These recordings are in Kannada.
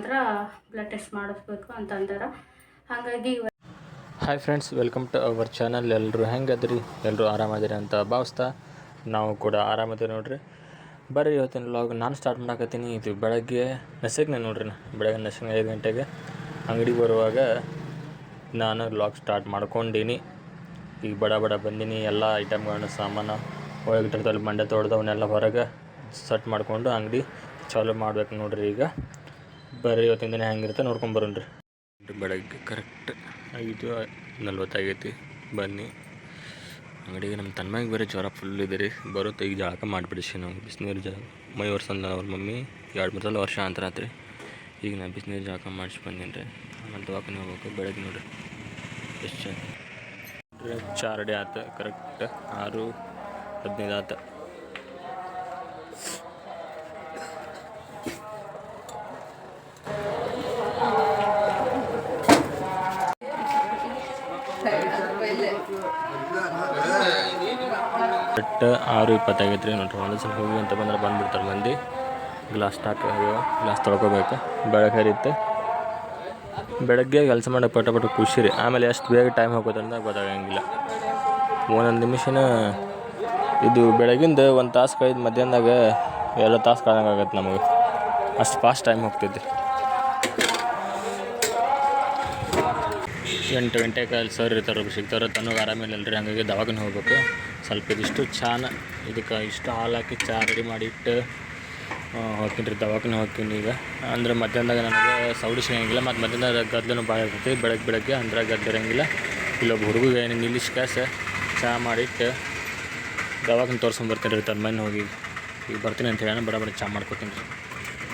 ಅಂದ್ರೆ ಬ್ಲಡ್ ಟೆಸ್ಟ್ ಮಾಡಿಸ್ಬೇಕು ಅಂತ ಅಂದಾರ. ಹಾಗಾಗಿ hi friends welcome to our channel ಎಲ್ಲರೂ ಹೆಂಗದ್ರಿ? ಎಲ್ಲರೂ ಆರಾಮದಿರಿ ಅಂತ ಭಾವಿಸ್ತಾ ನಾವು ಕೂಡ ಆರಾಮದಿರಿ ನೋಡ್ರಿ. ಬರ್ರಿ ಇವತ್ತಿನ ಲಾಗ್ ನಾನು ಸ್ಟಾರ್ಟ್ ಮಾಡಾಕತ್ತೀನಿ. ಇದು ಬೆಳಗ್ಗೆ ನಸಗ್ನೆ ನೋಡ್ರಿ ನಾ. ಬೆಳಗ್ಗೆ ನಸಗ್ನೆ ಐದು ಗಂಟೆಗೆ ಅಂಗಡಿಗೆ ಬರುವಾಗ ನಾನು ಲಾಗ್ ಸ್ಟಾರ್ಟ್ ಮಾಡ್ಕೊಂಡೀನಿ. ಈಗ ಬಡ ಬಡ ಬಂದೀನಿ. ಎಲ್ಲ ಐಟಮ್ಗಳನ್ನ ಸಾಮಾನು ಹೋಗಿಟ್ಟಿರ್ತಲ್ಲಿ ಮಂಡೆ ತೊಳೆದು ಹೊರಗೆ ಸೆಟ್ ಮಾಡಿಕೊಂಡು ಅಂಗಡಿ ಚಾಲೂ ಮಾಡ್ಬೇಕು ನೋಡ್ರಿ ಈಗ. ಬರ್ರಿ ಇವತ್ತಿನ ದಿನ ಹೆಂಗಿರುತ್ತೆ ನೋಡ್ಕೊಂಡು ಬರೋಣ್ರಿ. ಬೆಳಗ್ಗೆ ಕರೆಕ್ಟ್ ಐದು ನಲ್ವತ್ತಾಗೈತಿ ಬನ್ನಿ. ಅಂಗಡಿಗೆ ನಮ್ಮ ತನ್ಮಾಗ ಬೇರೆ ಜ್ವರ ಫುಲ್ ಇದೆ ರೀ. ಬರುತ್ತೆ ಈಗ ಜಳಕ ಮಾಡಿಬಿಡಿಸಿ ನಾವು. ಬಿಸಿನೀರು ಜ ಮೈ ಒರ್ಸಂದ ಅವ್ರ ಮಮ್ಮಿ ಎರಡು ಮೂರು ಸಲ ವರ್ಷ ಅಂತ ರಾತ್ರಿ ಈಗ ನಾನು ಬಿಸಿನೀರು ಜಳಕ ಮಾಡಿಸಿ ಬಂದೀನಿ ರೀ. ಆಮೇಲೆ ದವಾಖಾನೆ ಹೋಗ್ಬೇಕು ಬೆಳಗ್ಗೆ ನೋಡ್ರಿ. ಎಷ್ಟು ಚಾರ್ ಡೇ ಆತ ಕರೆಕ್ಟ್ ಆರು ಹದಿನೈದು ಆತ. ಕರೆಕ್ಟ್ ಆರು ಇಪ್ಪತ್ತಾಗೈತೆ ರೀ ನೋಡ್ರಿ. ಒಂದು ಸಲ ಹೋಗಿ ಅಂತ ಬಂದ್ರೆ ಬಂದುಬಿಡ್ತಾರೆ ಮಂದಿ. ಗ್ಲಾಸ್ ಸ್ಟಾಕ್ ಗ್ಲಾಸ್ ತೊಳ್ಕೊಬೇಕು. ಬೆಳಗ್ಗೆ ಹರಿಯುತ್ತೆ ಬೆಳಗ್ಗೆ ಕೆಲಸ ಮಾಡೋಕೆ ಪಟ ಪಟ ಖುಷಿ ರೀ. ಆಮೇಲೆ ಎಷ್ಟು ಬೇಗ ಟೈಮ್ ಹೋಗೋದು ಅಂತ ಗೊತ್ತಾಗಂಗಿಲ್ಲ. ಒಂದೊಂದು ನಿಮಿಷನ ಇದು ಬೆಳಗಿಂದ ಒಂದು ತಾಸು ಕೈದು ಮಧ್ಯಾಹ್ನದಾಗ ಎಲ್ಲ ತಾಸು ಕಳ್ದಂಗೆ ಆಗತ್ತೆ ನಮಗೆ. ಅಷ್ಟು ಫಾಸ್ಟ್ ಟೈಮ್ ಹೋಗ್ತೈತಿ. ಎಂಟು ಗಂಟೆಗೆ ಅಲ್ಲಿ ಸರ್ ಇರ್ತಾರೆ ಸಿಗ್ತಾರೆ, ತನಗೆ ಆರಾಮಿಲ್ಲ ರೀ ಹಂಗಾಗಿ ದವಾಖಾನೆ ಹೋಗ್ಬೇಕು. ಸ್ವಲ್ಪ ಇದಿಷ್ಟು ಚಾನ, ಇದಕ್ಕೆ ಇಷ್ಟು ಹಾಲು ಹಾಕಿ ಚಾ ರೆಡಿ ಮಾಡಿ ಇಟ್ಟು ಹೋಗ್ತೀನಿ ರೀ, ದವಾಖಾನೆ ಹೋಗ್ತೀನಿ ಈಗ. ಅಂದ್ರೆ ಮಧ್ಯಾಹ್ನದಾಗ ನನಗೆ ಸೌಡಿ ಸಿಗಂಗಿಲ್ಲ, ಮತ್ತು ಮಧ್ಯಾಹ್ನದಾಗ ಗದ್ದಲೂ ಭಾಳ ಇರ್ತೈತಿ ಬೆಳಗ್ಗೆ ಬೆಳಗ್ಗೆ ಅಂದ್ರೆ ಗದ್ದೆ ಇರೋಂಗಿಲ್ಲ. ಇಲ್ಲೊಬ್ಬ ಹುಡುಗಿಗೆ ಏನು ನಿಲ್ಲಿಸಿ ಕಾಸ ಚಹಾ ಮಾಡಿಟ್ಟು ದವಾಖಾನೆ ತೋರ್ಸ್ಕೊಂಡು ಬರ್ತೀನಿ ರೀ, ತನ್ನ ಹೋಗಿ. ಈಗ ಬರ್ತೀನಿ ಅಂತ ಹೇಳಿ ಬಡ ಬಡ ಚಹಾ ಮಾಡ್ಕೊತೀನಿ ರೀ.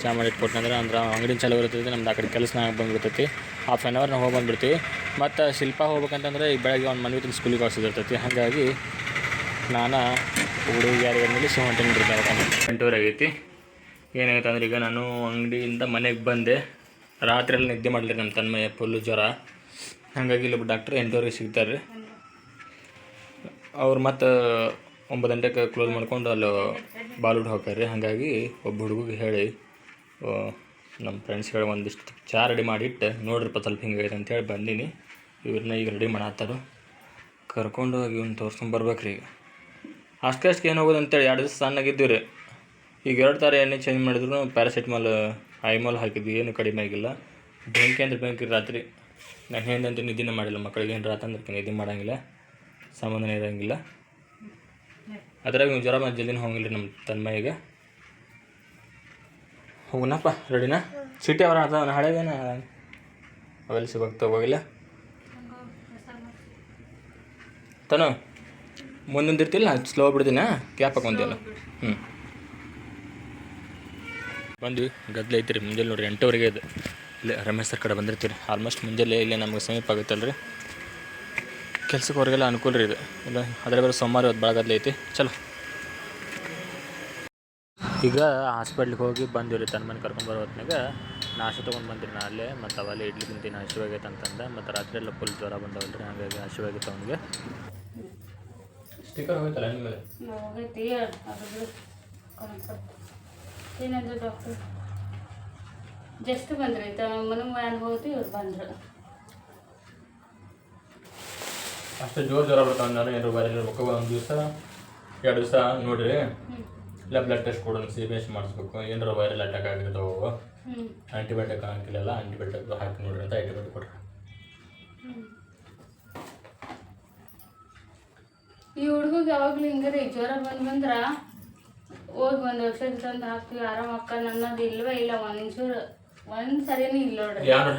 ಚಾ ಮಾಡಿ ಇಟ್ಕೊಟ್ನಂದ್ರೆ ಅಂದ್ರೆ ಅಂಗಡಿ ಚಾಲು ಇರ್ತೈತಿ, ನಮ್ದು ಆ ಕಡೆ ಕೆಲಸ ಬಂದ್ಬಿಡ್ತೈತಿ. ಹಾಫ್ ಆನ್ ಅವರ್ ನಾವು ಹೋಗಿ ಬಂದ್ಬಿಡ್ತೀವಿ. ಮತ್ತು ಶಿಲ್ಪ ಹೋಗ್ಬೇಕಂತಂದ್ರೆ ಈಗ ಬೆಳಗ್ಗೆ ಒಂದು ಮನೆ ಸ್ಕೂಲಿಗೆ ಕಳ್ಸೋದಿರ್ತೈತಿ. ಹಾಗಾಗಿ ನಾನು ಹುಡುಗಿ ಯಾರಿಗೆ ನಿಲ್ಲಿಸಿ ಹೊಂಟೀನಿ ರೀ ದವಾಖಾನೆ ಎಂಟೂವರೆ ಆಗೈತಿ. ಏನಾಗೈತೆ ಅಂದ್ರೆ ಈಗ ನಾನು ಅಂಗಡಿಯಿಂದ ಮನೆಗೆ ಬಂದೆ. ರಾತ್ರಿ ಎಲ್ಲ ನಿದ್ದೆ ಮಾಡಲಿ ನಮ್ಮ ತನ್ಮಯ ಫುಲ್ಲು ಜ್ವರ. ಹಾಗಾಗಿ ಇಲ್ಲೊಬ್ಬ ಡಾಕ್ಟರ್ ಎಂಟೂವರೆಗೆ ಸಿಗ್ತಾರೆ. ರೀ ಅವ್ರು ಮತ್ತು ಒಂಬತ್ತು ಗಂಟೆಗೆ ಕ್ಲೋಸ್ ಮಾಡ್ಕೊಂಡು ಅಲ್ಲಿ ಬಾಲ್ವುಡ್ ಹೋಗ್ತಾರೆ. ರೀ ಹಾಗಾಗಿ ಒಬ್ಬ ಹುಡುಗಿಗೆ ಹೇಳಿ ನಮ್ಮ ಫ್ರೆಂಡ್ಸ್ಗಳು ಒಂದಿಷ್ಟು ಚಾರ್ ರೆಡಿ ಮಾಡಿಟ್ಟು ನೋಡ್ರಿಪ್ಪ ಸ್ವಲ್ಪ ಹಿಂಗಾಗೈತೆ ಅಂತೇಳಿ ಬಂದೀನಿ. ಇವ್ರನ್ನ ಈಗ ರೆಡಿ ಮಾಡತ್ತಾರು. ಕರ್ಕೊಂಡು ಹೋಗಿ ಇವ್ನ ತೋರ್ಸ್ಕೊಂಡ್ ಬರ್ಬೇಕು ರೀ ಈಗ ಅಷ್ಟು ಏನು ಹೋಗೋದು ಅಂತೇಳಿ, ಎರಡು ದಿವಸ ಸಣ್ಣಾಗಿದ್ದೀವಿ ರೀ ಈಗ ಎರಡು ಥರ ಎಣ್ಣೆ ಚೇಂಜ್ ಮಾಡಿದ್ರು ಪ್ಯಾರಾಸಿಟಮಾಲ್ ಐಮಾಲ್ ಹಾಕಿದ್ವಿ, ಏನು ಕಡಿಮೆ ಆಗಿಲ್ಲ. ಬೆಂಕಿ ಅಂದ್ರೆ ಬೆಂಕಿ ರಾತ್ರಿ. ನಾನು ಏನಂತ ನಿದ್ದಿನ ಮಾಡಿಲ್ಲ ಮಕ್ಕಳಿಗೆ ಏನು ರಾತಂದ್ರೆ ನಿದ್ದೆ ಮಾಡೋಂಗಿಲ್ಲ, ಸಂಬಂಧನೇ ಇರೋಂಗಿಲ್ಲ. ಅದ್ರಾಗ ನೀವು ಜ್ವರ ಮತ್ತು ಜಲ್ದಿನ ಹೋಗಿಲ್ಲ ನಮ್ಮ ತನ್ಮಯಿಗೆ ಹೋಗೋಣಪ್ಪ ರೆಡಿನಾ ಸಿಟಿ ಅವರ ಅದ ಹಳೆದೇನ? ಅವೆಲ್ಲ ಸಿಗೋಕ್ ತಗೋಗಿಲ್ಲ. ತನು, ಮುಂದೊಂದಿರ್ತಿಲ್ಲ ಸ್ಲೋ ಬಿಡ್ತೀನಿ ಕ್ಯಾಪ್ ಹಾಕೊಂತಿಲ್ಲ ಹ್ಞೂ ಬಂದ್ವಿ ಗದ್ದಲ ಐತ್ರಿ, ಮುಂಜಾನೆ ನೋಡ್ರಿ, ಎಂಟುವರೆಗೆ ಇದೆ. ಇಲ್ಲೇ ರಮೇಶ್ ಸರ್ ಕಡೆ ಬಂದಿರ್ತೀರಿ. ಆಲ್ಮೋಸ್ಟ್ ಮುಂಜಾನೆ ಇಲ್ಲೇ ನಮಗೆ ಸಮೀಪ ಆಗುತ್ತಲ್ಲ ರೀ ಕೆಲ್ಸಕ್ಕೆ ಹೊರಗೆಲ್ಲ ಅನುಕೂಲ ರೀ ಇದು. ಇಲ್ಲ ಅದರ ಬೇರೆ ಸೋಮವಾರ ಇವತ್ತು ಭಾಳ ಗದ್ದಲ ಐತಿ. ಚಲೋ. ಈಗ ಹಾಸ್ಪಿಟ್ಲಿಗೆ ಹೋಗಿ ಬಂದಿವಿ ರೀ, ತನ್ನ ಮನೆ ಕರ್ಕೊಂಬರೋ ಹೊತ್ನಾಗ ನಾಶ ತೊಗೊಂಡು ಬಂದಿರಿ ನಾ ಅಲ್ಲೇ ಮತ್ತು ಅವಲ್ಲಿ ಇಡ್ಲಿ ತಿಂತೀನಿ ಹಸಿವಾಗೈತೆ ಅಂತಂದ ಮತ್ತು ರಾತ್ರಿ ಎಲ್ಲ ಫುಲ್ ಜ್ವರ ಬಂದವಲ್ಲ ರೀ ಹಾಗಾಗಿ ಹಸಿವಾಗೈತೆ ಅವನಿಗೆ ಸ್ಟಿಕರ್ ನಿಮಗೆ. ಏನಂದ್ರೆ ಡಾಕ್ಟರ್ ಜಸ್ಟ್ ಬಂದ್ರಿ ಮನೆ ಮ್ಯಾನ್ ಹೋಗಿ ಇವ್ರು ಬಂದ್ರು. ಅಷ್ಟು ಜೋರು ಜ್ವರ ಬರ್ತಾವೆ ನಾನು ಎರಡು ಬಾರಿ ರೊಕ್ಕ ಒಂದು ದಿವಸ ಎರಡು ದಿವಸ ನೋಡ್ರಿ. ಇಲ್ಲ ಬ್ಲಡ್ ಟೆಸ್ಟ್ ಕೊಡೋಣ ಸಿ ಬಿ ಎಸ್ ಮಾಡಿಸ್ಬೇಕು ಏನಾರ ವೈರಲ್ ಅಟ್ಯಾಕ್ ಆಗಿರ್ತಾವೆ. ಆಂಟಿಬಯೋಟಿಕ್ ಹಾಕಿಲ್ಲ ಆಂಟಿಬಯೋಟಿಕ್ ಹಾಕಿ ನೋಡ್ರಿ ಅಂತ ಆಂಟಿಬಯೋಟಿಕ್ ಕೊಡ್ರಿ ಈ ಹುಡುಗಿಗೆ ಯಾವಾಗಲೂ ಹಿಂಗೆ ರೀ ಜ್ವರ ಬಂದು ಬಂದ್ರ ಹೋಗಿ ಒಂದು ಔಷಧಿ ತಂದು ಹಾಕ್ತೀವಿ ಆರಾಮ ಅಕ್ಕ ನನ್ನದು ಇಲ್ವೇ ಇಲ್ಲ ಒಂದ್ಸೂರ್ ಒಂದ್ ಸರಿನೂ ಇಲ್ಲ ನೋಡ್ರಿ. ಎರಡು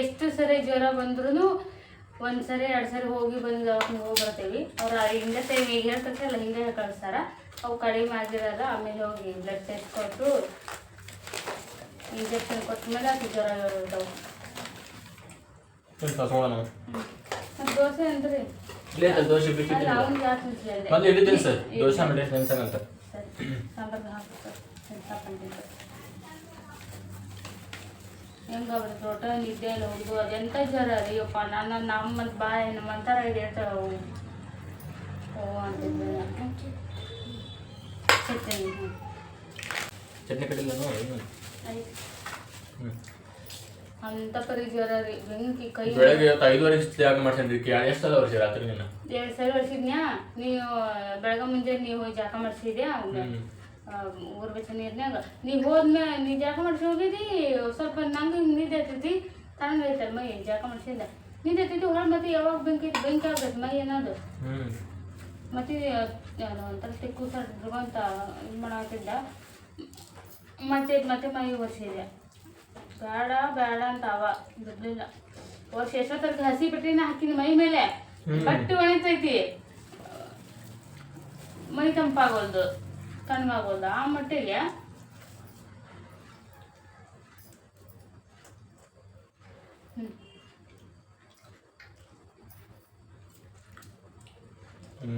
ಎಷ್ಟು ಸರಿ ಜ್ವರ ಬಂದ್ರೂ ಒಂದ್ಸರಿ ಎರಡು ಸರಿ ಹೋಗಿ ಬಂದು ದವಾಖಾನೆ ಹೋಗಿ ಬರ್ತೀವಿ. ಅವ್ರು ಹಿಂದೆ ಟೈಮ್ ಈಗ ಹೇಳ್ತಂತಲ್ಲ ಹಿಂಗೆ ಕಳಿಸ್ತಾರ. ಅವು ಕಡಿಮೆ ಆಗಿರಲ್ಲ ಆಮೇಲೆ ಹೋಗಿ ಬ್ಲಡ್ ಟೆಸ್ಟ್ ಕೊಟ್ಟು ಇಂಜೆಕ್ಷನ್ ಕೊಟ್ಟಮೇಲೆ ಅದು ಜ್ವರ ಮತ್ತು ದೋಸೆ ಅಂದ್ರಿ. ಇಲ್ಲೇ ದೋಸೆ ದೋಸೆ ನೆನ್ಸಂಗಂತ ಸರಿ ಸಾಂಬಾರ್ಗೆ ಹಾಕ್ತಾರೆ ಹೆಂಗ ಅವ್ರ ತೋಟ ನಿದ್ದೆ ಇಲ್ಲ ಹುಡುಗ ಅದೆಂತ ಜ್ವರ ಅಯ್ಯಪ್ಪ ನನ್ನ ನಮ್ಮ ಮತ್ತು ಬಾಯಿ ನಮ್ಮಂತರ ಹಿಡಿಯತ್ತಾವ ಅವು ಓ ಅಂತ ಚಟ್ನಿ ಹ್ಞೂ. ಚಟ್ನಿ ಕಡಿಲ್ಲ ಏನು ಐತಿ ಹ್ಞೂ ಅಂತ ಪರಿ ಜ್ವರ ರೀ ಬೆಂಕಿ ಕೈ ಬೆಳಗ್ಗೆ ಇವತ್ತು ಐದುವರೆ ಜಾಗ ಮಾಡ್ಸೇನ್ರಿ ಎಷ್ಟು ಅದ ವರ್ಷ ರಾತ್ರಿ ನೀನು ಎರಡು ಸಲ ಹೊಡ್ಸಿದ್ನ್ಯಾ ನೀವು ಬೆಳಗ್ಗೆ ಮುಂಜಾನೆ ನೀವು ಹೋಗಿ ಜಾಕ ಮಾಡಿಸಿದ್ಯಾ ಹ್ಮ್. ಊರ್ ಬೆಚ್ಚ ನೀರ್ನ್ಯಾಗ ನೀವು ಹೋದ್ಮ್ಯಾಗ ನೀ ಜಾಕ ಮಾಡಿಸಿ ಹೋಗಿದ್ದಿ ಸ್ವಲ್ಪ ನಂಗೆ ಹಿಂಗೆ ನಿದ್ದೆ ಹತ್ತೈತಿ ತಣ್ಣಗೆ ಐತಲ್ಲ ಮೈ ಜಾಕ ಮಾಡಿಸಿದ್ದ ನಿದ್ದೆ ಹತ್ತೈತಿ ಹೊಳ್ ಮತ್ತೆ ಯಾವಾಗ ಬೆಂಕಿ ಬೆಂಕಿ ಆಗ್ಬೇಕು ಮೈ ಏನಾದ್ರು ಹ್ಞೂ ಮತ್ತೆ ಒಂಥರ ತಿಕ್ಕು ಅಂತ ಇದು ಮಾಡತ್ತಿದ್ದ ಮತ್ತೆ ಮತ್ತೆ ಮೈ ಒರೆಸಿದೆ ಬೇಡ ಬೇಡ ಅಂತ ಅವ. ಬಿಡ್ಲಿಲ್ಲ. ವರ್ಷ ಎಷ್ಟೊತ್ತರ್ಗ ಹಸಿ ಬಟ್ಟೆನ ಹಾಕಿದ್ ಮೈ ಮೇಲೆ? ಬಟ್ಟು ಒಣಗ್ತೈತಿ. ಮೈ ತಂಪಾಗೋಲ್ದು ತಣ್ಣಗಾಗೋಲ್ದು ಆ ಮಟ್ಟಿಗೆ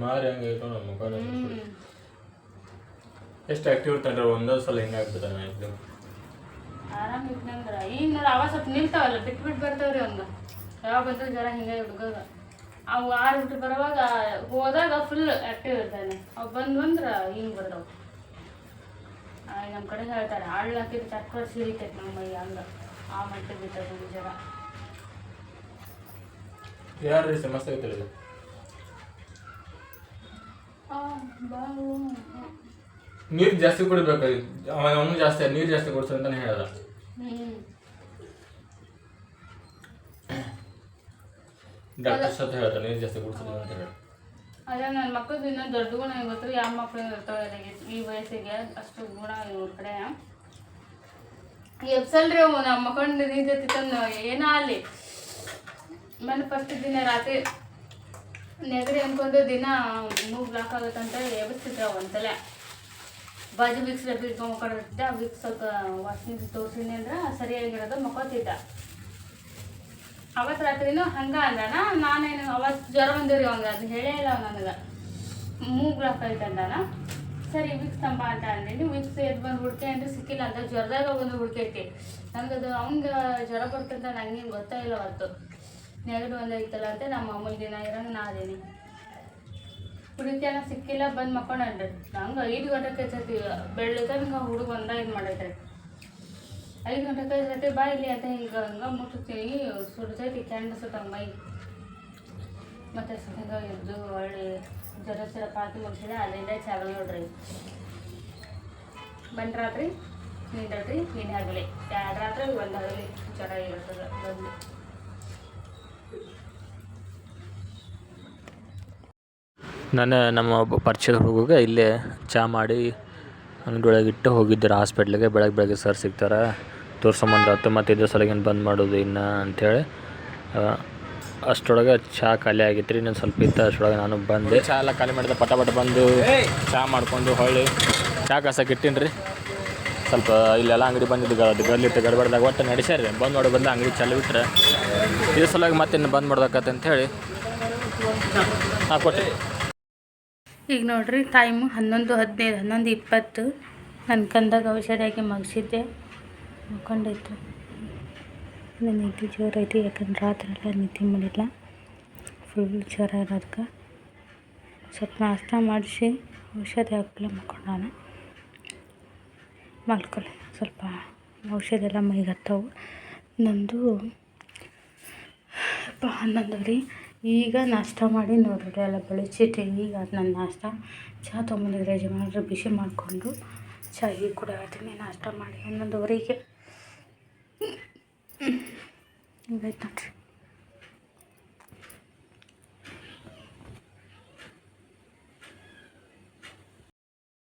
ಮಾರಿ ಹಂಗೆ ಐತೋ ನಮ್ಮ ಮುಖ ಎಷ್ಟು ಆ್ಯಕ್ಟಿವ್ ಇರ್ತಾನೆ ಒಂದೊಂದು ಸಲ ಹಿಂಗೆ ಆಗ್ಬಿಡ್ತಾನೆ ಇದು ಆರಾಮ್ ಈಗ ನೋಡಿ ಅವ ಸ್ವಲ್ಪ ನಿಲ್ತಾವಲ್ಲ ಬಿಟ್ಟು ಬಿಟ್ಟು ಬರ್ತಾವ್ರಿ ಅವ್ನ ಯಾವಾಗ ಬಂದ್ರೆ ಜರ ಹಿಂಗೆ ಹುಡುಗಗ ಅವು ಆರು ಬಿಟ್ಟು ಬರುವಾಗ ಹೋದಾಗ ಫುಲ್ ಆಕ್ಟಿವ್ ಇರ್ತಾನೆ ಅವು ಬಂದು ಬಂದ್ರೆ ಹಿಂಗೆ ಬರ್ತಾವ. ನಮ್ಮ ಕಡೆ ಹೇಳ್ತಾರೆ ಹಾಳು ಹಾಕಿದ್ರೆ ಚಕ್ರ ಸಿರಿತೈತೆ ನಮ್ಮ ಮೈ ಹಂಗ. ಆ ಮಟ್ಟಿಗೆ ಬಿಟ್ಟದ ಜರ. ಯಾರು ಸಮಸ್ಯೆ ಐತಲ್ಲ. ನೀರು ಜಾಸ್ತಿ ಕುಡಿಬೇಕು ಅವನ ಅವನು ಜಾಸ್ತಿ ನೀರು ಜಾಸ್ತಿ ಕುಡಿಸು ಅಂತಾನೆ ಹೇಳ್ದ ಹ್ಮ್ ಡಾಕ್ಟರ್ ಸತ್ ಹೇಳ್ತಾರೆ ನೀರು ಜಾಸ್ತಿ ಕುಡಿಸೋದು ಅಂತ ಹೇಳಿ ಅದೇ ನನ್ನ ಮಕ್ಕಳದು ಇನ್ನೂ ದೊಡ್ಡ ಗುಣ ಗೊತ್ತು ಯಾವ ಮಕ್ಕಳು ಇರ್ತಾವೆ ಅದ್ರಾಗೆ ಈ ವಯಸ್ಸಿಗೆ ಅಷ್ಟು ಗುಣ ಇವ್ರ ಕಡೆ. ಎಬ್ಸಲ್ರಿ ಅವು ನಮ್ಮ ಮಕ್ಕಳು ನಿಂತೈತಿ ತಂದು ಏನೋ ಅಲ್ಲಿ ಮನೆ ಫಸ್ಟ್ ದಿನ ರಾತ್ರಿ ನೆಗಡಿ ಅನ್ಕೊಂಡು ದಿನ ಮೂಗ್ ಬ್ಲಾಕ್ ಆಗುತ್ತಂತ ಎಬ್ಸ್ತಿದ್ರು ಅವು ಒಂದ್ಸಲ. ಬಾಜು ವಿಕ್ಸ್ ಡಬ್ಬಿ ಇಟ್ಕೊಂಡು ಆ ವಿಕ್ಸ್ ಸ್ವಲ್ಪ ತೋರಿಸಿದ್ನಿ ಅಂದ್ರೆ ಸರಿಯಾಗಿರೋದು ಮಕ್ಕೋತಿದ್ದ ಅವತ್ತು ರಾತ್ರಿನೂ ಹಂಗ ಅಂದಾನ ನಾನೇನು ಅವತ್ತು ಜ್ವರ ಬಂದಿರಿ ಅವಂಗ ಅದು ಹೇಳೇ ಇಲ್ಲ ನನಗೆ ಮೂಗ್ ಬ್ಲಾಕ್ ಆಯ್ತು ಅಂದಾನ ಸರಿ ವಿಕ್ಸ್ ತಂಬ ಅಂತ ಅಂದಿನಿ ವಿಕ್ಸ್ ಎದ್ದು ಬಂದು ಹುಡ್ಕೆ ಅಂದ್ರೆ ಸಿಕ್ಕಿಲ್ಲ ಅಂತ ಜ್ವರದಾಗ ಬಂದು ಹುಡ್ಕೈತಿ ನನಗದು ಅವಂಗ ಜ್ವರ ಬರ್ತಂತ ಗೊತ್ತೇ ಇಲ್ಲ ಅವತ್ತು ನೆಗಡಿ ಒಂದು ಐತಲ್ಲ ಅಂತ, ನಮ್ಮ ಮಾಮೂಲಿ ದಿನ ಇರೋಣ, ನಾ ಅದೇನಿ. ಹುಡುಕ್ಯಾನ ಸಿಕ್ಕಿಲ್ಲ, ಬಂದು ಮಕ್ಕೊಂಡ್ರಿ ನಂಗೆ ಐದು ಗಂಟೆಗೆ ಸತಿ, ಬೆಳ್ಳಿ ಹಿಂಗೆ ಹುಡುಗ ಬಂದ ಇದು ಮಾಡೈತೆ ಐದು ಗಂಟೆಗೆ ಸತಿ ಬಾ ಇಲ್ಲಿ ಅಂತ ಹಿಂಗೆ, ಹಂಗೆ ಮುಟ್ಟುತ್ತೀನಿ ಸುಡ್ತೈತಿ ಕೆಂಡ ಸುಟ್ಟಂಗೆ ಮೈ. ಮತ್ತೆ ಹಿಂಗೆ ಎದ್ದು ಒಳ್ಳೆ ಜ್ವರ ಸರ ಪಾತಿ ಮುಗಿಸಿದೆ, ಅಲ್ಲಿಂದ ಚಾಲು ನೋಡ್ರಿ. ಬಂದು ರಾತ್ರಿ, ನಿಂದ್ರಿ ನೀನು ಹಗಲಿ. ರಾತ್ರಿ ಒಂದು ಹಗಲಿ, ಜ್ವರ ಇರ್ತದೆ, ಬಂದು. ನಾನು ನಮ್ಮ ಒಬ್ಬ ಪರಿಚಯದ ಹುಡುಗಗೆ ಇಲ್ಲೇ ಚಾ ಮಾಡಿ ಅಂಗಡಿಯೊಳಗೆ ಇಟ್ಟು ಹೋಗಿದ್ದರು ಹಾಸ್ಪಿಟ್ಲಿಗೆ. ಬೆಳಗ್ಗೆ ಬೆಳಗ್ಗೆ ಸರ್ ಸಿಗ್ತಾರೆ. ತೋರ್ಸಂಬಂದು ಆತು ಮತ್ತು ಇದ್ರ ಸಲಗೇನು ಬಂದ್ ಮಾಡೋದು ಇನ್ನು ಅಂಥೇಳಿ ಅಷ್ಟರೊಳಗೆ ಚಹಾ ಖಾಲಿ ಆಗಿತ್ತು ರೀ ಇನ್ನೊಂದು ಸ್ವಲ್ಪ ಇತ್ತು ಅಷ್ಟರೊಳಗೆ ನಾನು ಬಂದೆ. ಚಹಾ ಎಲ್ಲ ಖಾಲಿ ಮಾಡಿದೆ, ಪಟ ಪಟ ಬಂದು ಚಹಾ ಮಾಡಿಕೊಂಡು ಹೊಳ್ಳಿ. ಚಹಾ ಕಾಸಕ್ಕೆ ಇಟ್ಟಿನಿ ರೀ ಸ್ವಲ್ಪ ಇಲ್ಲೆಲ್ಲ ಅಂಗಡಿ ಬಂದಿದ್ದು ಅದು ಗರ್ಲಿಟ್ಟು ಗಡ್ಬಡ್ದಾಗ ಒಟ್ಟು ನಡೆಸ್ಯಾರ ಬಂದ್ ಮಾಡಿ ಬಂದು ಅಂಗಡಿ ಚಾಲು ಬಿಟ್ರೆ. ಇದ್ರ ಸಲುವಾಗಿ ಮತ್ತೆ ಇನ್ನು ಬಂದ್ ಮಾಡ್ಬೇಕಂತ ಹೇಳಿ ಹಾಂ ಕೊಟ್ಟೆ ಈಗ ನೋಡ್ರಿ ಟೈಮು ಹನ್ನೊಂದು ಹದಿನೈದು, ಹನ್ನೊಂದು ಇಪ್ಪತ್ತು. ನನ್ನ ಕಂದಾಗ ಔಷಧಿ ಹಾಕಿ ಮಗಿಸಿದ್ದೆ. ಮಲ್ಕೊಂಡೈತೆ ನನ್ನ ನಿದ್ದೆ ಜೋರೈತಿ ಯಾಕಂದ್ರೆ ರಾತ್ರಿ ಎಲ್ಲ ನಿದ್ದೆ ಮಾಡಿಲ್ಲ. ಫುಲ್ ಜ್ವರ ಇರೋದಕ್ಕೆ ಸ್ವಲ್ಪ ನಾಷ್ಟ ಮಾಡಿಸಿ, ಔಷಧಿ ಹಾಕಲ್ಲ ಮಲ್ಕೊಂಡಾನ. ಮಲ್ಕೊಳ್ಳಿ ಸ್ವಲ್ಪ ಔಷಧಿ ಎಲ್ಲ ಮೈಗೆ ಹತ್ತವು. ನಂದು ಹನ್ನೊಂದು ರೀ ಈಗ ನಾಷ್ಟ ಮಾಡಿ ನೋಡಿರಿ, ಎಲ್ಲ ಬೆಳಚಿಟ್ಟು ಈಗ ನನ್ನ ನಾಷ್ಟ ಚಹಾ ತೊಗೊಂಬಂದಿದ್ರೆ ಯಜಮಾನ್ರು, ಬಿಸಿ ಮಾಡಿಕೊಂಡು ಚಹಾ ಈಗ ಕೂಡ ಹೇಳ್ತೀನಿ, ನಾಷ್ಟ ಮಾಡಿ ಹನ್ನೊಂದುವರೆಗೆ ಹಿಂಗೈತೆ ನೋಡಿರಿ.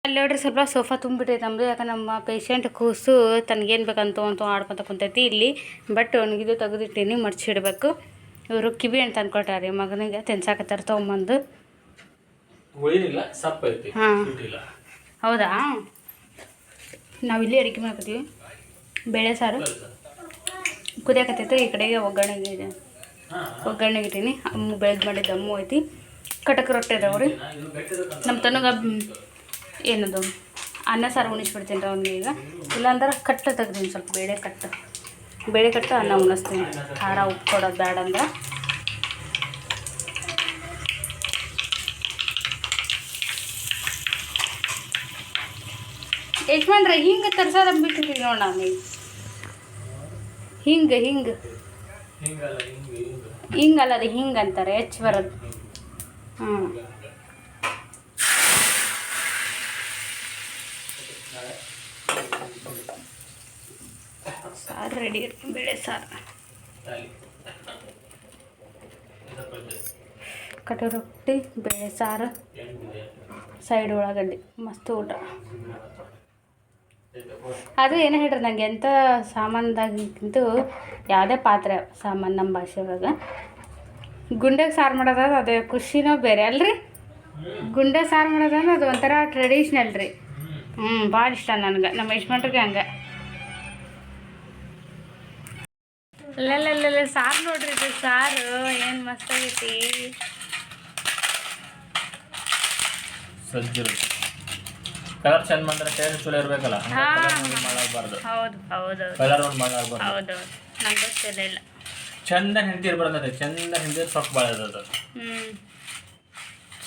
ಅಲ್ಲಿ ಸ್ವಲ್ಪ ಸೋಫಾ ತುಂಬಿಟ್ಟೈತೆ ನಮ್ಮದು ಯಾಕೆ ನಮ್ಮ ಪೇಷಂಟ್ ಕೂಸು ತನಗೇನು ಬೇಕಂತ ಅಂತ ಆಡ್ಕೊತ ಕುಂತೈತಿ ಇಲ್ಲಿ. ಬಟ್ ಒಣಗಿದ್ದು ತೆಗೆದಿಟ್ಟೀನಿ ಮಡ್ಚಿಡ್ಬೇಕು ಇವರು ಕಿವಿ ಹಣ್ಣು ತಂದ್ಕೊಟ್ಟಾರೆ ಮಗನಿಗೆ ತಿನ್ಸಾಕತ್ತಾರ ತೊಗೊಂಬಂದು. ಹಾಂ. ಇಲ್ಲ ಹೌದಾ? ನಾವಿಲ್ಲಿ ಅಡಿಗೆ ಮಾಡ್ಕೊತೀವಿ. ಬೇಳೆ ಸಾರು. ಕುದಿಯಾಕತ್ತೈತೆ ಈ ಕಡೆಗೆ ಒಗ್ಗರಣೆಗೆ ಇದೆ. ಒಗ್ಗರಣೆಗೆ ಇಟ್ಟೀನಿ. ಅಮ್ಮ ಬೆಳೆದು ಮಾಡಿದ್ದು ಅಮ್ಮ ಐತಿ. ಕಟಕ ರೊಟ್ಟಿ ರೀ. ನಮ್ಮ ತನಗ ಏನದು? ಅನ್ನ ಸಾರು ಉಣಿಸ್ಬಿಡ್ತೀನಿ ರೀ ಅವ್ನಿಗೆ ಈಗ. ಇಲ್ಲಾಂದ್ರೆ ಕಟ್ಟ ತೆಗ್ದೀನಿ ಸ್ವಲ್ಪ ಬೇಳೆ ಕಟ್ಟು. ಬೇಳೆ ಕಟ್ಟು ಅನ್ನ ಉಣಿಸ್ತೀನಿ. ಖಾರ ಉಪ್ಪು ಕೊಡೋದು ಬೇಡ ಅಂದ್ರೆ ಯಜಮಾನ್ರೆ, ಹಿಂಗೆ ತರ್ಸೋದು ಬಿಟ್ಟಿದ್ದೀವಿ ನೋಡಿ ನಾನು ಹಿಂಗೆ ಹಿಂಗೆ. ಹಿಂಗಲ್ಲ ಹಿಂಗೆ ಹಿಂಗೆ ಅದು ಹಿಂಗೆ ಅಂತಾರೆ ಹೆಚ್ಚು ಬರೋದು. ಹ್ಞೂ ಸಾರು ರೆಡಿ ಬೇಳೆ ಸಾರು. ಕಟು ರೊಟ್ಟಿ, ಬೇಳೆ ಸಾರು, ಸೈಡ್ ಉಳ್ಳಾಗಡ್ಡಿ, ಮಸ್ತ್ ಊಟ. ಅದು ಏನು ಹೇಳ್ರಿ, ನಂಗೆ ಎಂಥ ಸಾಮಾನ್ದಾಗಿಂತೂ ಯಾವುದೇ ಪಾತ್ರೆ, ಸಾಮಾನು ನಮ್ಮ ಭಾಷೆ ಒಳಗೆ. ಗುಂಡೆಗೆ ಸಾರು ಮಾಡೋದಾದ್ರೆ ಅದು ಖುಷಿನೋ ಬೇರೆ, ಅಲ್ರಿ? ಗುಂಡೆ ಸಾರು ಮಾಡೋದಂದ್ರೆ ಅದು ಒಂಥರ ಟ್ರೆಡಿಷ್ನಲ್ ರೀ. ಹ್ಞೂ ಭಾಳ ಇಷ್ಟ ನನಗೆ, ನಮ್ಮ ಯಜಮಾನ್ರಿಗೆ ಹಂಗೆ. ಅಲ್ಲಲ್ಲ ಸಾರು ನೋಡ್ರಿ ಇದು ಸಾರು, ಏನು ಮಸ್ತ್ ಆಗೈತಿ. ಕಲರ್ ಚಂದ ಬಂದ್ರೆ ಟೇಸ್ಟ್ ಚಲೋ ಇರ್ಬೇಕಲ್ಲ? ಹಾ. ಮಾಡಬಾರ್ದು ಹೌದು ಹೌದು ಕಲರ್ ಒಂದು ಮಾಡಬಾರ್ದು ಹೌದು ನಂಗೆ ಇಲ್ಲ ಚಂದ ಹೆಂಡತಿ ಇರ್ಬಾರ್ದು ಚಂದ ಹೆಂಡತಿ ಸೊಪ್ಪು ಭಾಳ ಇರ್ತದೆ ಹ್ಞೂ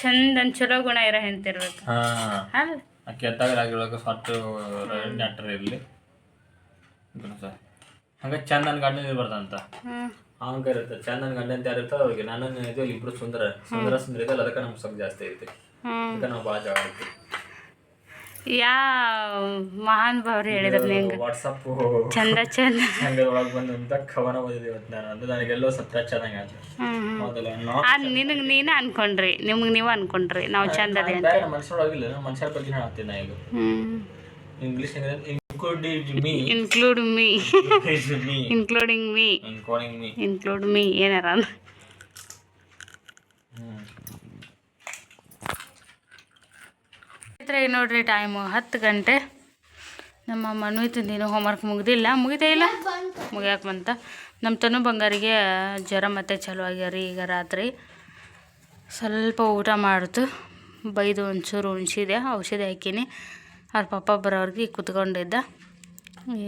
ಚಂದ ಚಲೋ ಗುಣ ಇರೋ ಹಾಂ. ಎತ್ತಾಗಲಾಗಿರುವಾಗ ಸೊಟ್ಟು ನೆಟ್ಟರ್ ಇರಲಿ. ಹಂಗೆ ಚಂದನ್ ಗಂಡನ ಇರ್ಬಾರ್ದಂತ ಅಂತ. ಅವಂಗ ಇರುತ್ತೆ. ಚಂದನ್ ಗಂಡ ಅಂತ ಯಾರು ಅವ್ರಿಗೆ. ನಾನು ಇದು ಇಬ್ರು ಸುಂದರ ಸುಂದರ ಸುಂದರ ಇದಲ್ಲ ಅದಕ್ಕೆ ನಮ್ಗೆ ಸ್ವಲ್ಪ ಜಾಸ್ತಿ ಐತಿ. ಅದಕ್ಕೆ ನಾವು ಭಾಳ ಜಾಗ ಐತಿ ಯಾವ ಮಹಾನ್ ಭಾವ್ರು ಹೇಳಿದ್ರು ನಿಂಗೆ. ವಾಟ್ಸಪ್ ಚಂದ ಚಂದ. ಹಂಗೆ ಬಂದಂತ ಕವನ ಓದಿದೆ ಇವತ್ತು ನಾನು. ಅದು ನನಗೆಲ್ಲೋ ಸತ್ತ ಚೆನ್ನಾಗಿ ಆಯ್ತು ಅದು ನಿನಗೆ ನೀನು ಅನ್ಕೊಂಡ್ರಿ. ನಿಮ್ಗೆ ನೀವು ಅನ್ಕೊಂಡ್ರಿ. ನಾವು ಚಂದದೆ ಅಂತ. ಮನಸ್ಸೊಳಗಿಲ್ಲ ಮನುಷ್ಯರ ಬಗ್ಗೆ ಹೇಳ್ತೀನಿ ನಾ ಈಗ. English included me include me me including me including me include me ಏನಾರ ಈಗ ನೋಡ್ರಿ ಟೈಮು ಹತ್ತು ಗಂಟೆ. ನಮ್ಮ ಮನು ನೀನು ಹೋಮ್ವರ್ಕ್ ಮುಗ್ದಿಲ್ಲ. ಮುಗಿದೇ ಇಲ್ಲ? ಮುಗಿಯಕ್ಕೆ ಬಂತ? ನಮ್ಮ ತನು ಬಂಗಾರಿಗೆ ಜ್ವರ ಮತ್ತೆ ಚಲೋ ಆಗ್ಯಾರಿ ಈಗ ರಾತ್ರಿ. ಸ್ವಲ್ಪ ಊಟ ಮಾಡ್ತು. ಬೈದು ಒಂಚೂರು ಉಣ್ಸಿದೆ. ಔಷಧಿ ಹಾಕಿನಿ. ಅವ್ರ ಪಾಪ ಬರೋವ್ರಿಗೆ ಕುತ್ಕೊಂಡಿದ್ದ.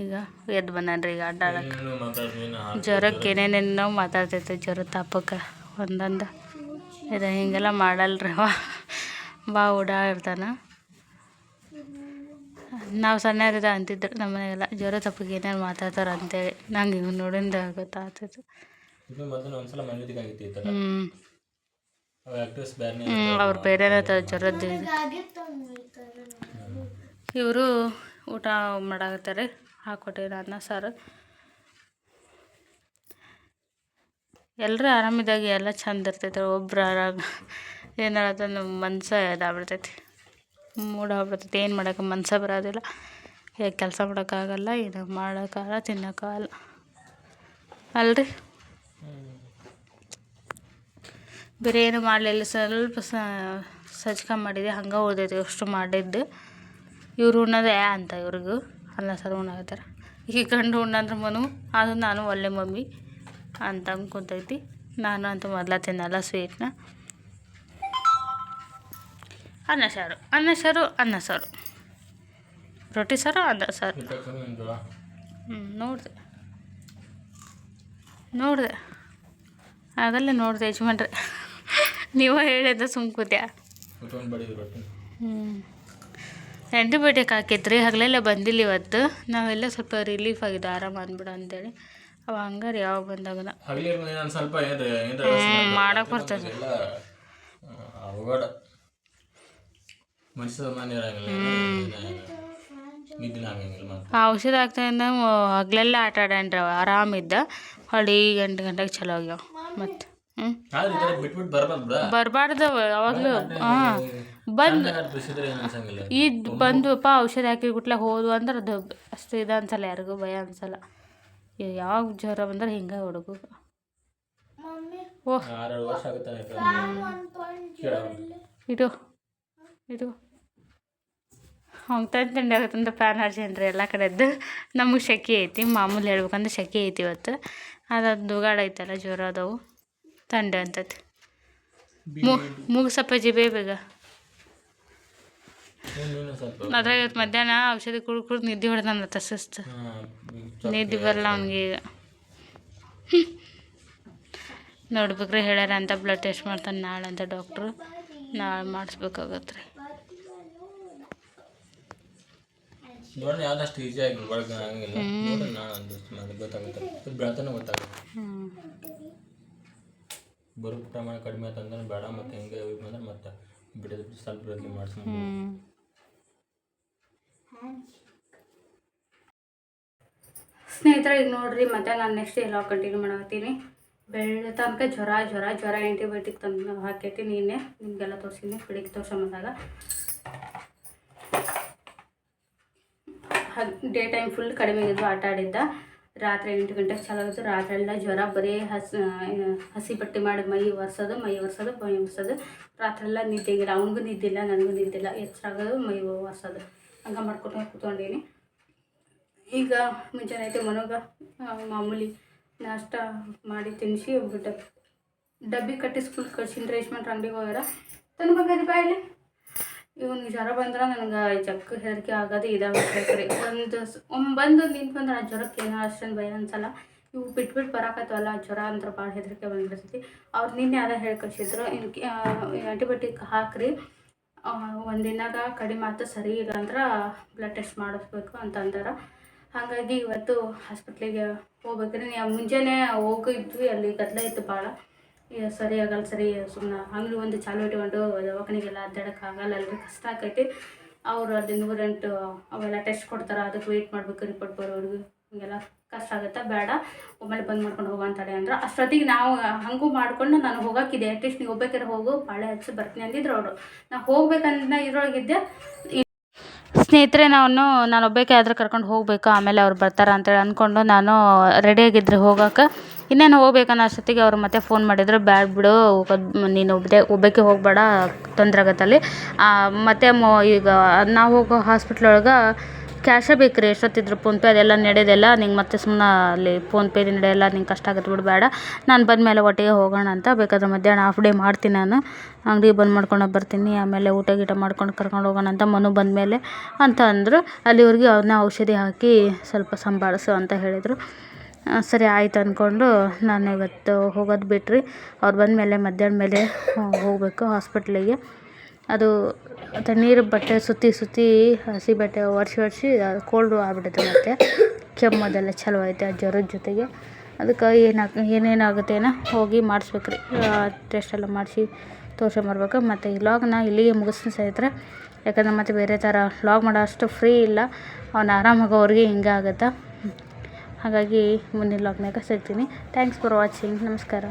ಈಗ ಎದ್ದು ಬಂದಾನ್ರಿ ಈಗ ಅಡ್ಡ ಆಡಕ್ಕೆ ನೀನು ಮಾತಾಡ್ತೀನಿ ನೀನು ಜ್ವರಕ್ಕೆ ಏನೇನೇನೋ ಮಾತಾಡ್ತೈತೆ ಜ್ವರ ತಾಪಕ್ಕೆ ಒಂದೊಂದು. ಇದು ಹಿಂಗೆಲ್ಲ ಮಾಡಲ್ರಿ ಅವ ಬಾ ಓಡಾಡ್ತಾನ ನಾವು ಸಣ್ಣದ ಅಂತಿದ್ರು ನಮ್ಮ ಮನೆಗೆಲ್ಲ ಜ್ವರ ತಪ್ಪಿಗೆ ಏನೇನು ಮಾತಾಡ್ತಾರೆ ಅಂತೇಳಿ. ನಂಗೆ ಇವ್ ನೋಡಿಂದ ಗೊತ್ತಾಗ್ತಿತ್ತು ಹ್ಞೂ ಅವ್ರ ಬೇರೆ ಜ್ವರದ್ದು ಇವರು ಊಟ ಮಾಡಾಕತ್ತಾರೆ. ಹಾಕೊಟ್ಟಿರ ಅನ್ನ ಸಾರು. ಎಲ್ಲರೂ ಆರಾಮಿದಾಗ ಎಲ್ಲ ಚಂದ ಇರ್ತೈತೆ. ಒಬ್ರು ಆರಾಮ ಏನಾರ ನಮ್ಮ ಮನ್ಸ ಇದಾಗ್ಬಿಡ್ತೈತಿ. ಮೂಡ ಆಗ್ಬಿಡ್ತೈತೆ ಏನು ಮಾಡೋಕೆ ಮನ್ಸೇ ಬರೋದಿಲ್ಲ. ಕೆಲಸ ಮಾಡೋಕ್ಕಾಗಲ್ಲ, ಇದು ಮಾಡೋಕ್ಕಾಗಲ್ಲ, ತಿನ್ನೋಕ್ಕಾಗಲ್ಲ. ಅಲ್ರಿ? ಬೇರೆ ಏನು ಮಾಡಲಿಲ್ಲ, ಸ್ವಲ್ಪ ಸಜ್ಕ ಮಾಡಿದೆ, ಹಂಗೆ ಓದೈತೆ, ಅಷ್ಟು ಮಾಡಿದ್ದು. ಇವ್ರು ಉಣ್ಣೋದೇ ಅಂತ ಇವ್ರಿಗೂ. ಅನ್ನ ಸಾರು ಉಣ್ಣಾಗತ್ತಾರ ಈಗ ಕಂಡು ಉಣ್ಣಂದ್ರೆ ಮನು, ಅದು ನಾನು ಒಳ್ಳೆ ಮಮ್ಮಿ ಅಂತ ಕುಂತೈತಿ ನಾನು ಅಂತೂ ಮೊದಲ ತಿನ್ನಲ್ಲ ಸ್ವೀಟ್ನ. ಅನ್ನ ಸಾರು ಅನ್ನ ಸಾರು ಅನ್ನ ಸಾರು. ರೊಟ್ಟಿ ಸಾರು ಅನ್ನ ಸಾರು. ಹ್ಞೂ ನೋಡಿದೆ. ನೋಡಿದೆ. ಆಗಲ್ಲೇ ನೋಡಿದೆ ಯಜಮಾನ್ರೆ. ನೀವು ಹೇಳಿದ ಸುಮ್ ಕೂತ್ಯಾ ಕುತ್ಕೊಂಡು ಬಡಿದ್ರು ರೊಟ್ಟಿ ಹ್ಞೂ ಆ್ಯಂಟಿಬಯೋಟಿಕ್ ಹಾಕಿದ್ರಿ ಹಗಲೆಲ್ಲ ಬಂದಿಲ್ಲ ಇವತ್ತು. ನಾವೆಲ್ಲ ಸ್ವಲ್ಪ ರಿಲೀಫ್ ಆಗಿದೆ ಆರಾಮ ಅಂದ್ಬಿಡು ಅಂತೇಳಿ. ಅವ ಹಂಗಾರೆ ಯಾವಾಗ ಬಂದಾಗ ಹ್ಞೂ ಮಾಡಕ್ಕೆ ಬರ್ತದೆ ಎಲ್ಲ ಅವಘಡ ಮನುಷ್ಯ ಸಾಮಾನ್ಯ ಇರಂಗಿಲ್ಲ ನಿದ್ದಿನ ಆಗಂಗಿಲ್ಲ ಮತ್ತೆ ಆ ಔಷಧ ಹಾಕ್ತಾಯಿಂದ ಹಗಲೆಲ್ಲ ಆಟ ಅವ ಆರಾಮ ಆರಾಮಿದ್ದ ಹೊಳಿ ಗಂಟೆ ಗಂಟೆಗೆ ಚಲೋ ಆಗ್ಯಾವ ಮತ್ತು ಬರ್ಬಾರ್ದು ಯಾವಾಗಲೂ ಹಾಂ. ಬಂದು ಇದು ಬಂದುಪ್ಪ ಔಷಧ ಹಾಕಿ ಗುಟ್ಲೆ ಹೋದ್ವು ಅಂದ್ರೆ ಅದು ಅಷ್ಟು ಇದು ಅನ್ಸಲ್ಲ ಯಾರಿಗೂ ಭಯ ಅನ್ಸಲ್ಲ. ಯಾವಾಗ ಜ್ವರ ಬಂದ್ರೆ ಹಿಂಗೆ ಹುಡುಗ. ಓಹ್ ಇಡು ವರ್ಷ ಆಗುತ್ತೆ ಇದು ಇದು ಹಂಗೆ ತಂದು ತಿಂಡಿ ಆಗುತ್ತಂತ ಫ್ಯಾನ್ ಹರ್ಸೇನ್ರಿ ಎಲ್ಲ ಕಡೆದ್ದು. ನಮಗೆ ಶೆಕೆ ಐತಿ ಮಾಮೂಲಿ ಹೇಳ್ಬೇಕಂದ್ರೆ ಶೆಕೆ ಐತಿ ಇವತ್ತು. ಅದು ದುಗಾಡ ಐತಲ್ಲ ಜ್ವರ ಅದಾವು. ತಂಡೆ ಅಂತೈತಿ. ಮೂಗು ಸಪ್ಪಜಿ ಬೇಗ ಅದ್ರಾಗ ಇವತ್ತು ಮಧ್ಯಾಹ್ನ ಔಷಧಿ ಕುಡ್ ಕುಡ್ದು ನಿದ್ದೆ ಹೊಡೆದ ಸುಸ್ತು. ನಿದ್ದೆ ಬರಲ್ಲ ಅವ್ನಿಗೆ ಈಗ. ನೋಡ್ಬೇಕ್ರಿ ಹೇಳ್ಯಾರ ಅಂತ ಬ್ಲಡ್ ಟೆಸ್ಟ್ ಮಾಡ್ತಾನೆ ನಾಳೆ ಅಂತ ಡಾಕ್ಟ್ರು ನಾಳೆ ಮಾಡಿಸ್ಬೇಕಾಗತ್ತೆ ರೀ ನೋಡೋಣ ಯಾವ್ದಷ್ಟು ಈಸಿ ಆಗಿ ಒಳಗೆ ಆಗಂಗಿಲ್ಲ ನೋಡೋಣ ನಾನು ಗೊತ್ತಾಗುತ್ತೆ. ಇದು ಬೆಳತನ ಗೊತ್ತಾಗುತ್ತೆ. ಬರು ಪ್ರಮಾಣ ಕಡಿಮೆ ಆತಂದ್ರೆ ಬೇಡ ಮತ್ತು ಹಿಂಗೆ ಅಂದ್ರೆ ಮತ್ತೆ ಬಿಡೋದು ಸ್ವಲ್ಪ ಬಿಡೋದು ಮಾಡಿಸ್ಕೊಂಡು ಸ್ನೇಹಿತರೆ ಈಗ ನೋಡ್ರಿ ಮತ್ತೆ ನಾನು ನೆಕ್ಸ್ಟ್ ಎಲ್ಲ ಕಂಟಿನ್ಯೂ ಮಾಡತ್ತೀನಿ ಬೆಳ್ಳ ತನಕ ಜ್ವರ ಜ್ವರ ಜ್ವರ ಆ್ಯಂಟಿಬಯೋಟಿಕ್ ತಂದು ಹಾಕೈತಿ ನಿನ್ನೆ. ನಿಮಗೆಲ್ಲ ತೋರಿಸಿನಿ ಬೆಳಿಗ್ಗೆ ತೋರ್ಸಂಬಂದಾಗ ಡೇ ಟೈಮ್ ಫುಲ್ ಕಡಿಮೆ ಇದ್ದು ಆಟ ಆಡಿದ್ದ. ರಾತ್ರಿ ಎಂಟು ಗಂಟೆಗೆ ಚಾಲು ಆಗುತ್ತೆ. ರಾತ್ರಿ ಎಲ್ಲ ಜ್ವರ ಬರೀ ಹಸಿ ಹಸಿ ಬಟ್ಟೆ ಮಾಡಿ ಮೈ ಒರೆಸೋದು ಮೈ ಒರೆಸೋದು ಮೈ ಒರೆಸೋದು. ರಾತ್ರಿ ಎಲ್ಲ ನಿದ್ದೆಗಿಲ್ಲ ಅವನಿಗೂ ನಿದ್ದಿಲ್ಲ ನನಗೂ ನಿದ್ದಿಲ್ಲ ಎಚ್ಚರಾಗೋದು, ಮೈ ಒರೆಸೋದು. ಹಂಗೆ ಮಾಡ್ಕೊಂಡು ಕೂತ್ಕೊಂಡೀನಿ. ಈಗ ಮುಂಜಾನೆ ಐತೆ ಮನೋಗ ಮಾಮೂಲಿ ನಾಷ್ಟ ಮಾಡಿ ತಿನ್ನಿಸಿ ಬಿಟ್ಟು ಡಬ್ಬಿ ಕಟ್ಟಿ ಸ್ಕೂಲ್ ಕಳ್ಸಿನ ರೇಷ್ಮೆ ಅಂಗಡಿಗೆ ಹೋಗ್ಯಾರ. ತಂದ್ಬೇಕಾದ್ರೆ ಬಾಯಲ್ಲಿ ಇವನಿಗೆ ಜ್ವರ ಬಂದ್ರೆ ನನಗೆ ಜಕ್ಕ ಹೆದರಿಕೆ ಆಗೋದು ಇದಾಗ್ಬಿಟ್ರಿ ಒಂದು ಒಮ್ಮೆ ಬಂದು ನಿಂತು ಬಂದ್ರೆ ಆ ಜ್ವರಕ್ಕೆ ಏನೋ ಅಷ್ಟೊಂದು ಭಯ ಅನ್ಸಲ್ಲ. ಇವು ಬಿಟ್ಬಿಟ್ಟು ಬರಾಕತ್ತವಲ್ಲ ಜ್ವರ ಅಂದ್ರೆ ಭಾಳ ಹೆದರಿಕೆ ಬಂದಿರ್ತೈತಿ ಅವ್ರು ನಿನ್ನೆ ಅದ ಹೇಳಿ ಕಳ್ಸಿದ್ರು ಇನ್ಕೆ ಆ್ಯಂಟಿಬಯೋಟಿಕ್ ಹಾಕ್ರಿ. ಆ, ಒಂದಿನಾಗ ಕಡಿಮೆ ಆಯ್ತು ಸರಿ ಇಲ್ಲ ಅಂದ್ರೆ ಬ್ಲಡ್ ಟೆಸ್ಟ್ ಮಾಡಿಸ್ಬೇಕು ಅಂತಂದಾರ ಹಾಗಾಗಿ ಇವತ್ತು ಹಾಸ್ಪಿಟ್ಲಿಗೆ ಹೋಗ್ಬೇಕ್ರಿ. ಮುಂಜಾನೆ ಹೋಗಿದ್ವಿ ಅಲ್ಲಿ ಗದ್ದಲ ಇತ್ತು ಭಾಳ ಸರಿ ಆಗಲ್ಲ, ಸರಿ ಸುಮ್ಮನೆ ಅಂಗಡಿ ಒಂದು ಚಾಲು ಇಟ್ಕೊಂಡು ದವಾಖಾನೆಗೆಲ್ಲ ಅಡ್ಡಾಡಕ್ಕೆ ಆಗಲ್ಲ, ಅಲ್ರಿ ಕಷ್ಟ ಆಕೈತಿ. ಅವರು ಅಲ್ಲಿ ನೂರೆಂಟು ಅವೆಲ್ಲ ಟೆಸ್ಟ್ ಕೊಡ್ತಾರೆ, ಅದಕ್ಕೆ ವೆಯ್ಟ್ ಮಾಡ್ಬೇಕು ರಿಪೋರ್ಟ್ ಬರೋವರೆಗೂ. ಹಿಂಗೆಲ್ಲ ಕಷ್ಟ ಆಗುತ್ತೆ? ಬೇಡ. ಒಮ್ಮೆಲೆ ಬಂದ್ ಮಾಡ್ಕೊಂಡು ಹೋಗೋ ಅಂತಾರೆ ಅಂದ್ರೆ. ಅಷ್ಟೊತ್ತಿಗೆ ನಾವು ಹಂಗೂ ಮಾಡ್ಕೊಂಡು ನಾನು ಹೋಗೋಕ್ಕಿದೆ ಅಟ್ಲೀಸ್ಟ್ ನೀವು ಹೋಗ್ಬೇಕಾದ್ರೆ ಹೋಗು, ಬಾಳೆ ಹಚ್ಚಿ ಬರ್ತೀನಿ ಅಂದಿದ್ರು ಅವರು. ನಾ ಹೋಗ್ಬೇಕಂತ ಇದ್ರೊಳಗಿದ್ದೆ. ಸ್ನೇಹಿತರೆ ನಾನು ನಾನು ಒಬ್ಬಾಕೆ ಆದ್ರೆ ಕರ್ಕೊಂಡು ಹೋಗಬೇಕು? ಆಮೇಲೆ ಅವ್ರು ಬರ್ತಾರೆ ಅಂತೇಳಿ ಅಂದ್ಕೊಂಡು ನಾನು ರೆಡಿಯಾಗಿದ್ದರೆ ಹೋಗೋಕೆ. ಇನ್ನೇನು ಹೋಗ್ಬೇಕನ್ನೋ ಅಷ್ಟೊತ್ತಿಗೆ ಅವ್ರು ಮತ್ತೆ ಫೋನ್ ಮಾಡಿದ್ರು. ಬ್ಯಾಡ ಬಿಡು ನೀನು ಒಬ್ಬದೇ ಒಬ್ಬಾಕೆ ಹೋಗಬೇಡ, ತೊಂದರೆ ಆಗತ್ತಲ್ಲಿ ಮತ್ತು ಮೊ, ಈಗ ನಾವು ಹೋಗೋ ಹಾಸ್ಪಿಟ್ಲ್ ಒಳಗೆ ಕ್ಯಾಶೇ ಬೇಕು ರೀ ಎಷ್ಟೊತ್ತಿದ್ರು ಫೋನ್ಪೇ ಅದೆಲ್ಲ ನಡೆಯೋದಿಲ್ಲ ನಿಂಗೆ ಮತ್ತೆ ಸುಮ್ಮನೆ ಅಲ್ಲಿ ಫೋನ್ಪೇ ನಡೆಯೋಲ್ಲ ನಿಂಗೆ ಕಷ್ಟ ಆಗುತ್ತೆ ಬಿಡು, ಬೇಡ. ನಾನು ಬಂದಮೇಲೆ ಒಟ್ಟಿಗೆ ಹೋಗೋಣ ಅಂತ, ಬೇಕಾದ್ರೆ ಮಧ್ಯಾಹ್ನ ಹಾಫ್ ಡೇ ಮಾಡ್ತೀನಿ ನಾನು. ಅಂಗಡಿ ಬಂದ್ ಮಾಡ್ಕೊಂಡು ಬರ್ತೀನಿ, ಆಮೇಲೆ ಊಟ ಗೀಟ ಮಾಡ್ಕೊಂಡು ಕರ್ಕೊಂಡು ಹೋಗೋಣ ಅಂತ ಮನು ಬಂದಮೇಲೆ ಅಂತ ಅಂದರು. ಅಲ್ಲಿವರೆಗೆ ಅವ್ರನ್ನ ಔಷಧಿ ಹಾಕಿ ಸ್ವಲ್ಪ ಸಂಭಾಳಿಸು ಅಂತ ಹೇಳಿದರು. ಸರಿ ಆಯ್ತು ಅಂದ್ಕೊಂಡು ನಾನು ಇವತ್ತು ಹೋಗೋದು ಬಿಟ್ರಿ. ಅವ್ರು ಬಂದಮೇಲೆ ಮಧ್ಯಾಹ್ನ ಮೇಲೆ ಹೋಗಬೇಕು ಹಾಸ್ಪಿಟ್ಲಿಗೆ. ಅದು ತಣ್ಣೀರು ಬಟ್ಟೆ ಸುತ್ತಿ ಸುತ್ತಿ ಹಸಿ ಬಟ್ಟೆ ಒರೆಸಿ ಒರೆಸಿ ಕೋಲ್ಡು ಆಗ್ಬಿಟ್ಟೈತೆ ಮತ್ತು. ಕೆಮ್ಮು ಅದೆಲ್ಲ ಚಲೋ ಐತೆ ಆ ಜ್ವರದ ಜೊತೆಗೆ. ಅದಕ್ಕೆ ಏನಾಗ ಏನೇನಾಗುತ್ತೆ ಏನೋ ಹೋಗಿ ಮಾಡಿಸ್ಬೇಕು ರೀ ಟೆಸ್ಟ್ ಎಲ್ಲ ಮಾಡಿಸಿ ತೋರ್ಸ್ಕೊಂಬರ್ಬೇಕು ಮತ್ತು ಈ ಲಾಗ್ನ ಇಲ್ಲಿಗೆ ಮುಗಿಸ್ತೀನಿ ಸ್ನೇಹಿತರೆ. ಯಾಕಂದ್ರೆ ಮತ್ತೆ ಬೇರೆ ಥರ ಲಾಗ್ ಮಾಡೋ ಅಷ್ಟು ಫ್ರೀ ಇಲ್ಲ. ಅವ್ನು ಆರಾಮಾಗೋವ್ರಿಗೆ ಹಿಂಗೆ ಆಗುತ್ತೆ? ಹಾಗಾಗಿ ಮುಂದಿನ ಲಾಗ್ನಾಗ ಸಿಗ್ತೀನಿ. ಥ್ಯಾಂಕ್ಸ್ ಫಾರ್ ವಾಚಿಂಗ್ ನಮಸ್ಕಾರ.